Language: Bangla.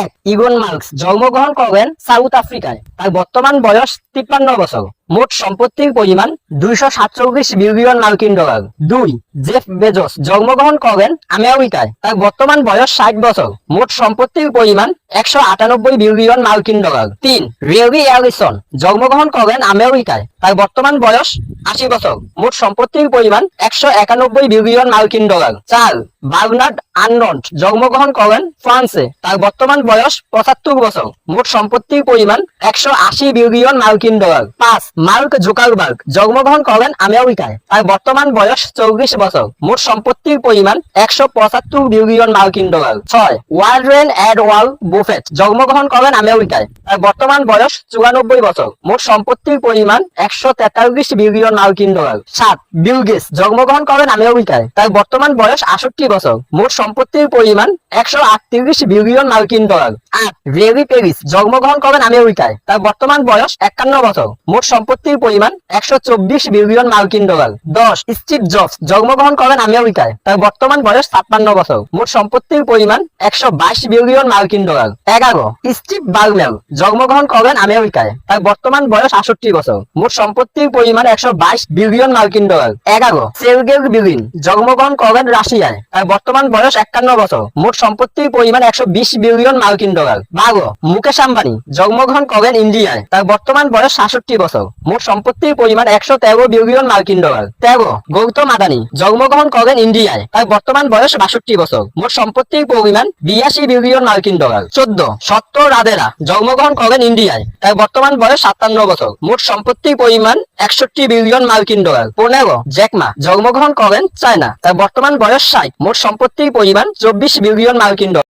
এক ইগন মার্কস জন্মগ্রহণ করেন সাউথ আফ্রিকায়। তার বর্তমান বয়স তিপ্পান্ন বছর। মোট সম্পত্তির পরিমাণ দুইশো সাতচল্লিশ বিলিয়ন মার্কিন ডলার। দুই, জেফ বেজস জন্মগ্রহণ করেন আমেরিকায়। তার বর্তমান বয়স ষাট বছর। মোট সম্পত্তির পরিমাণ একশো আটানব্বই বিলিয়ন মার্কিন ডলার। তিন রেলি অ্যারিসন জন্মগ্রহণ করেন আমেরিকায়। তার বর্তমান বয়স আশি বছর। মোট সম্পত্তির পরিমাণ একশো একানব্বই বিলিয়ন মার্কিন ডলার। চার, বার্নার্ড আর্নল্ড জন্মগ্রহণ করেন ফ্রান্সে। তার বর্তমান বয়স পঁচাত্তর বছর। মোট সম্পত্তির পরিমাণ একশো আশি বিলিয়ন মার্কিন ডলার। পাঁচ মার্ক জোকারবার্গ জন্মগ্রহণ করেন আমেরিকায়। তার বর্তমান বয়স চল্লিশ বছর। মোট সম্পত্তির পরিমাণ একশো পঁচাত্তর বিলিয়ন মার্কিন ডলার। ছয় ওয়ার্ড্রেন অ্যাডওয়াল বুফেট জন্মগ্রহণ করেন আমেরিকায়। তার বর্তমান বয়স চুরানব্বই বছর। মোট সম্পত্তির পরিমাণ একশো তেতাল্লিশ বিলিয়ন মার্কিন ডলার। সাত, বিল গেটস জন্মগ্রহণ করেন আমেরিকায়। তার বর্তমান বয়স আষট্টি বছর। মোট সম্পত্তির পরিমাণ একশো আটত্রিশ বিলিয়ন মার্কিন ডলার। আট রেলি পেরিস জন্মগ্রহণ করেন আমেরিকায়। তার বর্তমান বয়স একান্ন বছর। মোট সম্পত্তির পরিমাণ একশো চব্বিশ বিলিয়ন মার্কিন ডলার। দশ, স্টিভ জবস, জন্মগ্রহণ করেন আমেরিকায়। তার বর্তমান বয়স ছাপ্পান্ন বছর। মোট সম্পত্তির পরিমাণ একশো বাইশ বিলিয়ন মার্কিন ডলার। এগারো, স্টিভ বার্মেল জন্মগ্রহণ করেন আমেরিকায়। তার বর্তমান বয়স আষট্টি বছর। মোট সম্পত্তির পরিমাণ একশো বাইশ বিলিয়ন মার্কিন ডলার। এগারো, সেলগেল বিলিন জন্মগ্রহণ করেন রাশিয়ায়। তার বর্তমান বয়স একান্ন বছর। মোট সম্পত্তির পরিমাণ একশো বিশ বিলিয়ন মার্কিন ডলার। বারো, মুকেশ আম্বানি, জন্মগ্রহণ করেন ইন্ডিয়ায়। তার বর্তমান বয়স সাতষট্টি বছর। মোট সম্পত্তির পরিমাণ একশো তেরো বিলিয়ন মার্কিন ডলার তেরো, গৌতম আদানি জন্মগ্রহণ করেন ইন্ডিয়ায় তার বর্তমান বয়স বাষট্টি বছর মোট সম্পত্তির পরিমাণ বিরাশি বিলিয়ন মার্কিন ডলার চোদ্দ সত্য রাধেরা জন্মগ্রহণ করেন ইন্ডিয়ায় তার বর্তমান বয়স সাতান্ন বছর মোট সম্পত্তির পরিমাণ একষট্টি বিলিয়ন মার্কিন ডলার পনেরো জ্যাকমা জন্মগ্রহণ করেন চায়না তার বর্তমান বয়স ষাট মোট সম্পত্তির পরিমাণ চব্বিশ বিলিয়ন মার্কিন ডলার